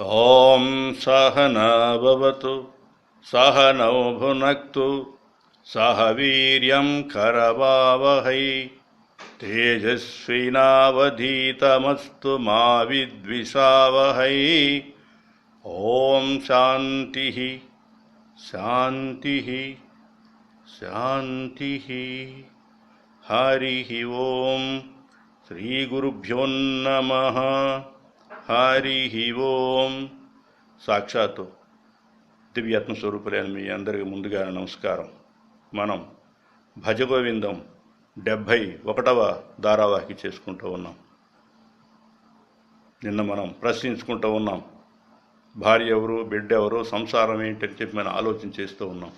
ॐ सहनाभवतु सहनौ भुनक्तु सह वीर्यं करवावहै। तेजस्विनावधीतमस्तु मा विद्विषावहै। ॐ शान्तिः शान्तिः शान्तिः। हरिः ॐ श्रीगुरुभ्यो नमः। హరి ఓం. సాక్షాత్తు దివ్యాత్మ స్వరూపులైన మీ అందరికీ ముందుగా నమస్కారం. మనం భజగోవిందం డెబ్భై ఒకటవ ధారావాహిక చేసుకుంటూ ఉన్నాం. నిన్న మనం ప్రశ్నించుకుంటూ ఉన్నాం. భార్య ఎవరు బిడ్డ ఎవరు సంసారం ఏంటని చెప్పి మనం ఆలోచన చేస్తూ ఉన్నాం.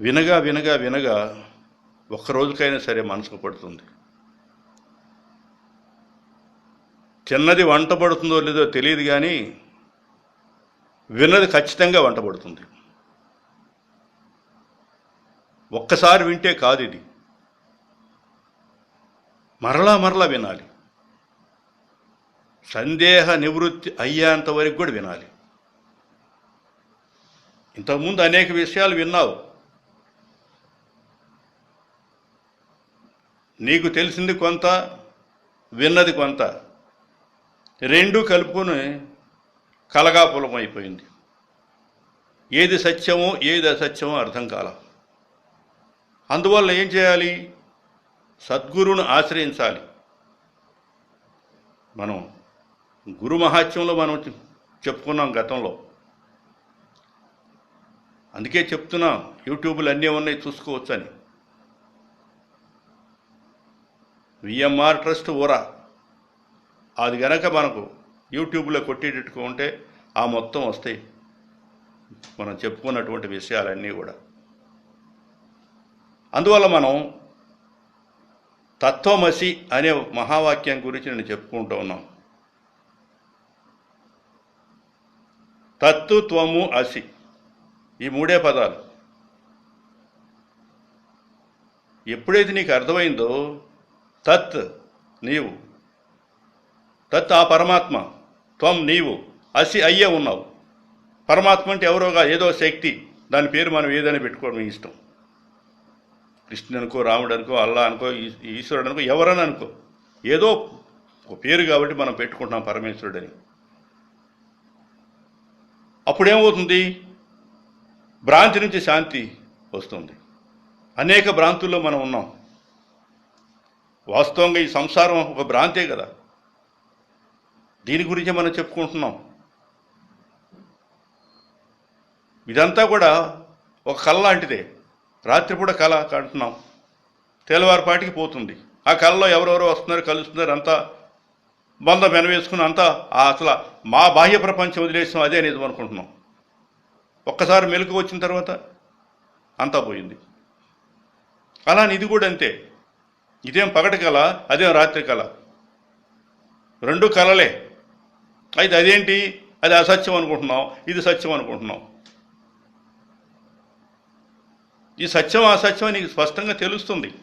వినగా వినగా వినగా ఒక్క రోజుకైనా సరే మనసుకు పడుతుంది. చిన్నది వంట పడుతుందో లేదో తెలియదు కానీ విన్నది ఖచ్చితంగా వంట పడుతుంది ఒక్కసారి వింటే కాదు ఇది. మరలా మరలా వినాలి. సందేహ నివృత్తి అయ్యేంత వరకు కూడా వినాలి. ఇంతకుముందు అనేక విషయాలు విన్నావు. నీకు తెలిసింది కొంత విన్నది కొంత. రెండు కలుపుకొని కలగాపులం అయిపోయింది. ఏది సత్యమో ఏది అసత్యమో అర్థం కాల. అందువల్ల ఏం చేయాలి? సద్గురువును ఆశ్రయించాలి. మనం గురు మహాత్యంలో మనం చెప్పుకున్నాం గతంలో. అందుకే చెప్తున్నాం యూట్యూబ్లు అన్నీ ఉన్నాయి చూసుకోవచ్చని. విఎంఆర్ ట్రస్ట్ ఊరా. అది గనక మనకు యూట్యూబ్లో కొట్టేటట్టుగా ఉంటే ఆ మొత్తం వస్తాయి. మనం చెప్పుకున్నటువంటి విషయాలన్నీ కూడా. అందువల్ల మనం తత్వమసి అనే మహావాక్యం గురించి నేను చెప్పుకుంటూ ఉన్నాం. తత్తు త్వము అసి. ఈ మూడే పదాలు. ఎప్పుడైతే నీకు అర్థమైందో తత్ నీవు తత్ ఆ పరమాత్మ త్వం నీవు అసి అయ్యే ఉన్నావు. పరమాత్మ అంటే ఎవరోగా ఏదో శక్తి. దాని పేరు మనం ఏదైనా పెట్టుకోవడం మీ ఇష్టం. కృష్ణుడు అనుకో రాముడు అనుకో అల్లా అనుకో ఈశ్వరుడు అనుకో ఎవరని అనుకో. ఏదో ఒక పేరు కాబట్టి మనం పెట్టుకుంటున్నాం పరమేశ్వరుడని. అప్పుడేమవుతుంది? భ్రాంతి నుంచి శాంతి వస్తుంది. అనేక భ్రాంతుల్లో మనం ఉన్నాం. వాస్తవంగా ఈ సంసారం ఒక భ్రాంతే కదా. దీని గురించే మనం చెప్పుకుంటున్నాం. ఇదంతా కూడా ఒక కళ లాంటిదే. రాత్రిపూట కళ అంటున్నాం. తెల్లవారిపాటికి పోతుంది. ఆ కళలో ఎవరెవరో వస్తున్నారు కలుస్తున్నారు అంతా బంధం వెనవేసుకుని అంతా ఆ అసలు మా బాహ్య ప్రపంచం వదిలేసాం అదే నిజం అనుకుంటున్నాం. ఒక్కసారి మెలకు వచ్చిన తర్వాత అంతా పోయింది. అలా ఇది కూడా అంతే. ఇదేం పగటి కళ అదేం రాత్రి కళ. రెండు కళలే. అయితే అదేంటి? అది అసత్యం అనుకుంటున్నాం ఇది సత్యం అనుకుంటున్నాం ఈ సత్యం అసత్యం నీకు స్పష్టంగా తెలుస్తుంది.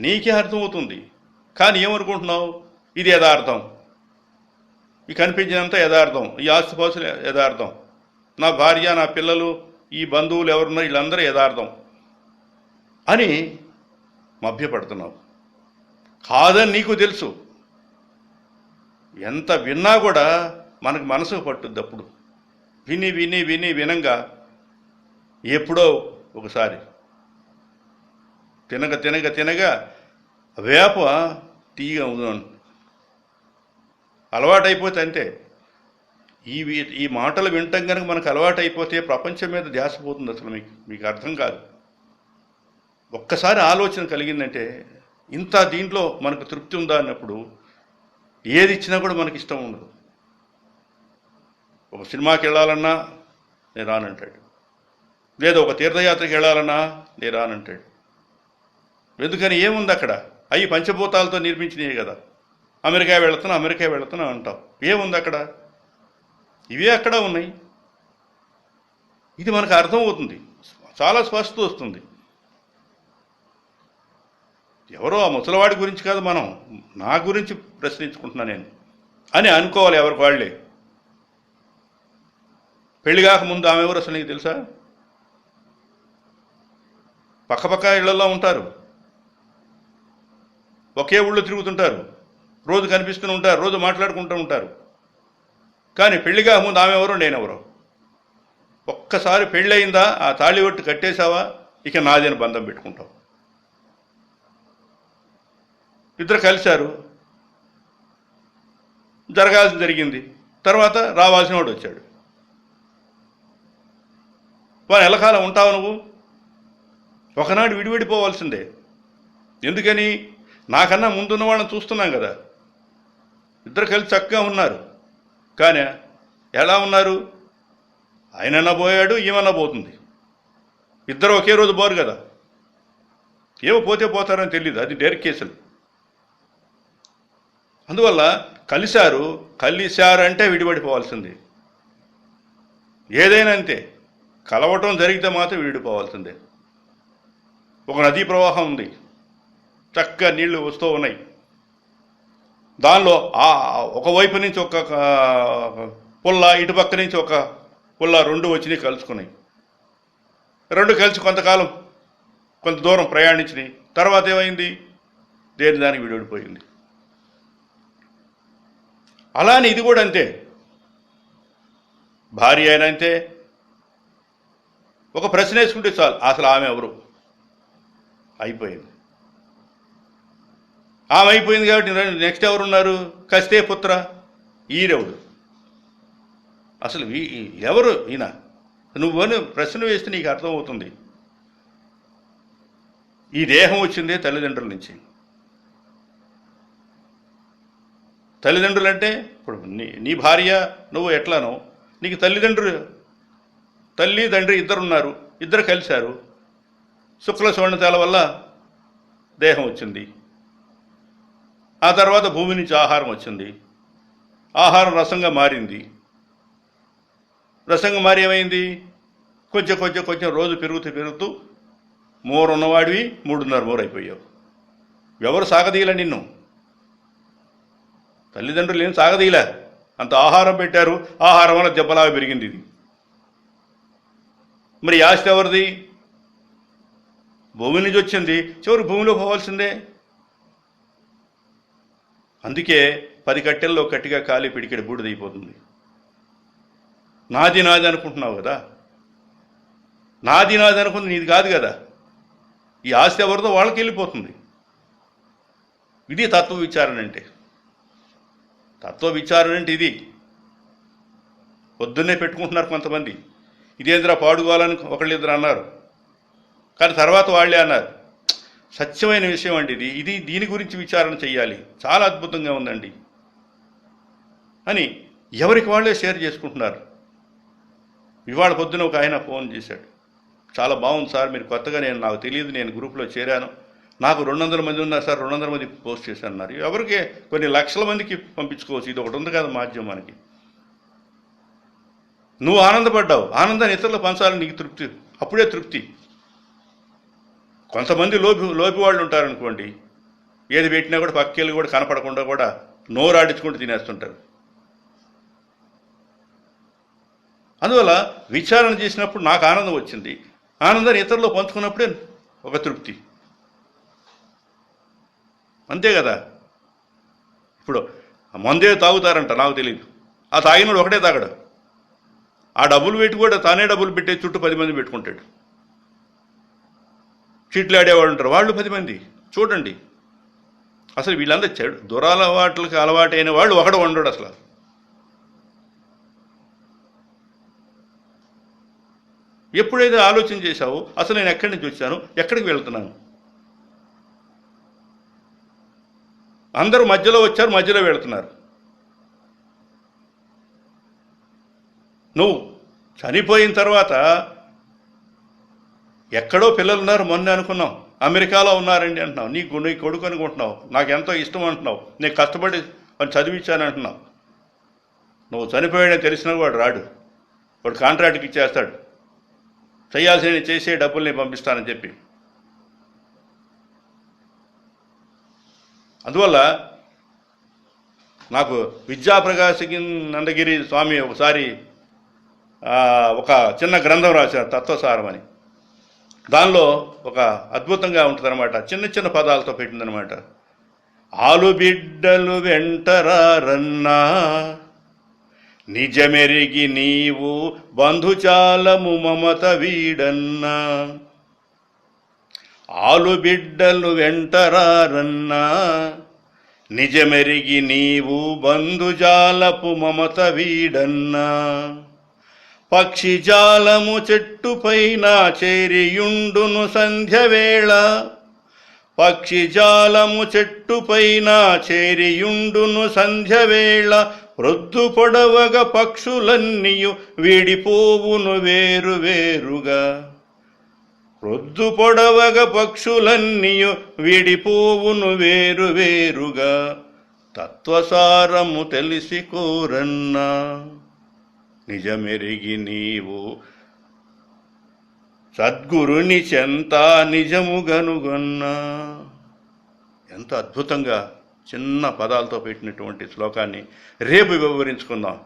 నీకే అర్థమవుతుంది. కానీ ఏమనుకుంటున్నావు? ఇది యథార్థం. ఈ కనిపించినంత యథార్థం. ఈ ఆస్తిపాసులు యథార్థం. నా భార్య నా పిల్లలు ఈ బంధువులు ఎవరున్నారు వీళ్ళందరూ యథార్థం అని మభ్యపడుతున్నావు. కాదని నీకు తెలుసు. ఎంత విన్నా కూడా మనకు మనసుకు పట్టుద్ది అప్పుడు. విని విని విని వినంగా ఎప్పుడో ఒకసారి. తినగ తినగ తినగా వేప తీయగా ఉందని అలవాటైపోతే అంతే. ఈ ఈ మాటలు వింటాం కనుక మనకు అలవాటైపోతే ప్రపంచం మీద ధ్యాస పోతుంది అసలు మీకు మీకు అర్థం కాదు. ఒక్కసారి ఆలోచన కలిగిందంటే ఇంత దీంట్లో మనకు తృప్తి ఉందా అన్నప్పుడు ఏది ఇచ్చినా కూడా మనకి ఇష్టం ఉండదు. ఒక సినిమాకి వెళ్ళాలన్నా నేను రానంటాడు లేదా ఒక తీర్థయాత్రకి వెళ్ళాలన్నా నేను రానంటాడు ఎందుకని ఏముంది అక్కడ? అవి పంచభూతాలతో నిర్మించినవి కదా. అమెరికా వెళుతున్నా అమెరికా వెళుతున్నా అంటాం. ఏముంది అక్కడ? ఇవే అక్కడ ఉన్నాయి. ఇది మనకు అర్థమవుతుంది. చాలా స్పష్టత వస్తుంది. ఎవరో ఆ ముసలివాడి గురించి కాదు మనం. నా గురించి ప్రశ్నించుకుంటున్నా నేను. అని అనుకోవాలి ఎవరికి వాళ్ళే. పెళ్ళి కాకముందు ఆమె ఎవరు అసలు నీకు తెలుసా? పక్కపక్క ఇళ్ళలో ఉంటారు. ఒకే ఊళ్ళో తిరుగుతుంటారు. రోజు కనిపిస్తూనే ఉంటారు రోజు మాట్లాడుకుంటూ ఉంటారు. కానీ పెళ్ళి కాకముందు ఆమె ఎవరు నేనెవరో? ఒక్కసారి పెళ్ళయిందా ఆ తాళి ఒట్టు కట్టేశావా? ఇక నాదేని బంధం పెట్టుకుంటావు. ఇద్దరు కలిశారు. జరగాల్సి జరిగింది. తర్వాత రావాల్సిన వాడు వచ్చాడు. వారు ఎలకాలం ఉంటావు నువ్వు? ఒకనాడు విడివిడిపోవాల్సిందే. ఎందుకని? నాకన్నా ముందున్న వాళ్ళని చూస్తున్నాం కదా. ఇద్దరు కలిసి చక్కగా ఉన్నారు. కానీ ఎలా ఉన్నారు? ఆయనన్నా పోయాడు ఈమెన్నా పోతుంది. ఇద్దరు ఒకే రోజు పోరు కదా. ఏమో పోతే పోతారని తెలియదు అది డైరెక్ట్ కేసులు. అందువల్ల కలిశారు కలిశారంటే విడిపడిపోవాల్సింది ఏదైనా అంతే. కలవటం జరిగితే మాత్రం విడిపోవాల్సిందే. ఒక నదీ ప్రవాహం ఉంది. చక్కగా నీళ్ళు వస్తూ ఉన్నాయి. దానిలో ఆ ఒకవైపు నుంచి ఒక పుల్ల ఇటుపక్క నుంచి ఒక పుల్ల రెండు వచ్చినాయి కలుసుకున్నాయి. రెండు కలిసి కొంతకాలం కొంత దూరం ప్రయాణించినాయి. తర్వాత ఏమైంది? దేని దానికి విడిపోయింది? అలానే ఇది కూడా అంతే. భార్య అయినా అంతే ఒక ప్రశ్న వేసుకుంటే చాలు. అసలు ఆమె ఎవరు? అయిపోయింది. ఆమె అయిపోయింది కాబట్టి నెక్స్ట్ ఎవరు ఉన్నారు కస్తే పుత్ర ఈరెవడు అసలు ఎవరు ఈయన? నువ్వు అని ప్రశ్న వేస్తే నీకు అర్థమవుతుంది. ఈ దేహం వచ్చిందే తల్లిదండ్రుల నుంచి. తల్లిదండ్రులు అంటే ఇప్పుడు నీ నీ భార్య నువ్వు ఎట్లానో నీకు తల్లిదండ్రులు తల్లి తండ్రి ఇద్దరు ఉన్నారు ఇద్దరు కలిశారు. శుక్ల సువర్ణతాల వల్ల దేహం వచ్చింది. ఆ తర్వాత భూమి నుంచి ఆహారం వచ్చింది. ఆహారం రసంగా మారింది. రసంగా మారి ఏమైంది? కొంచెం కొంచెం కొంచెం రోజు పెరుగుతూ పెరుగుతూ మూరు ఉన్నవాడివి మూడున్నర మూరు అయిపోయావు ఎవరు సాగదీయలే నిన్ను? తల్లిదండ్రులు ఏం సాగదీయలే. అంత ఆహారం పెట్టారు. ఆహారం వల్ల దెబ్బలాగా పెరిగింది ఇది. మరి ఈ ఆస్తి ఎవరిది? భూమి నుంచి వచ్చింది. చివరి భూమిలో పోవాల్సిందే. అందుకే పది కట్టెల్లో కట్టిగా కాలి పిడికెడు బూడిదైపోతుంది నాది నాది అనుకుంటున్నావు కదా? నాది నాది అనుకుంది నీది కాదు కదా? ఈ ఆస్తి ఎవరిదో వాళ్ళకి వెళ్ళిపోతుంది. ఇది తత్వ విచారణ అంటే. తత్వ విచారణ అంటే ఇది. పొద్దున్నే పెట్టుకుంటున్నారు కొంతమంది. ఇదేంద్రా పాడుకోవాలని ఒకళ్ళిద్దరు అన్నారు. కానీ తర్వాత వాళ్ళే అన్నారు. సత్యమైన విషయం అండి ఇది. ఇది దీని గురించి విచారణ చేయాలి చాలా అద్భుతంగా ఉందండి. అని ఎవరికి వాళ్ళే షేర్ చేసుకుంటున్నారు. ఇవాళ పొద్దున ఒక ఆయన ఫోన్ చేశాడు. చాలా బాగుంది సార్ మీరు కొత్తగా నేను నాకు తెలియదు నేను గ్రూప్లో చేరాను. నాకు రెండు వందల మంది ఉన్నారు సార్ రెండు వందల మంది పోస్ట్ చేశాను అన్నారు ఎవరికి? కొన్ని లక్షల మందికి పంపించుకోవచ్చు. ఇది ఒకటి ఉంది కదా మాధ్యమానికి. నువ్వు ఆనందపడ్డావు. ఆనందాన్ని ఇతరులు పంచాలని నీకు తృప్తి అప్పుడే తృప్తి. కొంతమంది లోపి లోపి వాళ్ళు ఉంటారనుకోండి. ఏది పెట్టినా కూడా పక్కేళ్ళు కూడా కనపడకుండా కూడా నోరు ఆడించుకుంటూ తినేస్తుంటారు. అందువల్ల విచారణ చేసినప్పుడు నాకు ఆనందం వచ్చింది. ఆనందాన్ని ఇతరులు పంచుకున్నప్పుడే ఒక తృప్తి. అంతే కదా? ఇప్పుడు మందే తాగుతారంట నాకు తెలియదు ఆ తాగినోడు ఒకటే తాగడు. ఆ డబ్బులు పెట్టి కూడా తానే డబ్బులు పెట్టే చుట్టూ పది మంది పెట్టుకుంటాడు. చీట్లు ఆడేవాళ్ళు ఉంటారు. వాళ్ళు పది మంది. చూడండి. అసలు వీళ్ళందరూ చెడు దురలవాట్లకి అలవాటైన వాళ్ళు ఒకడు ఉండడు అసలు. ఎప్పుడైతే ఆలోచన చేశావో అసలు నేను ఎక్కడి నుంచి వచ్చాను? ఎక్కడికి వెళ్తున్నాను? అందరూ మధ్యలో వచ్చారు మధ్యలో వెళ్తున్నారు. నువ్వు చనిపోయిన తర్వాత ఎక్కడో పిల్లలు ఉన్నారు మొన్న అనుకున్నాం. అమెరికాలో ఉన్నారండి అంటున్నావు. నీ నీ కొడుకు అనుకుంటున్నావు. నాకు ఎంతో ఇష్టం అంటున్నావు. నేను కష్టపడి చదివించాను అంటున్నావు. నువ్వు చనిపోయాడని తెలిసిన వాడు రాడు. వాడు కాంట్రాక్ట్కి ఇచ్చేస్తాడు. చేయాల్సిన చేసే డబ్బుల్ని పంపిస్తానని చెప్పి. అందువల్ల నాకు విద్యాప్రకాశకి నందగిరి స్వామి ఒకసారి ఒక చిన్న గ్రంథం రాశారు తత్వసారం అని. దానిలో ఒక అద్భుతంగా ఉంటుందన్నమాట. చిన్న చిన్న పదాలతో పెట్టిందనమాట ఆలు బిడ్డలు వెంటరారన్నా నిజమెరిగి నీవు బంధుచాలము మమత వీడన్నా ఆలు బిడ్డలు వెంటరారన్నా నిజమెరిగి నీవు బంధుజాలపు మమత వీడన్నా. పక్షి జాలము చెట్టుపైన చేరియుండును సంధ్యవేళ. పక్షి జాలము చెట్టుపైన చేరియుండును సంధ్యవేళ. ప్రొద్దు పొడవగ పక్షులన్నీయు వీడిపోవును వేరు వేరుగా. ప్రొద్దు పొడవగ పక్షులన్నీయు వీడిపోవును వేరు వేరుగా. తత్వసారము తెలిసి కోరన్నా. నిజమెరిగి నీవు సద్గురుని చెంత నిజముగనుగొన్నా. ఎంత అద్భుతంగా చిన్న పదాలతో పెట్టినటువంటి శ్లోకాన్ని రేపు వివరించుకుందాం.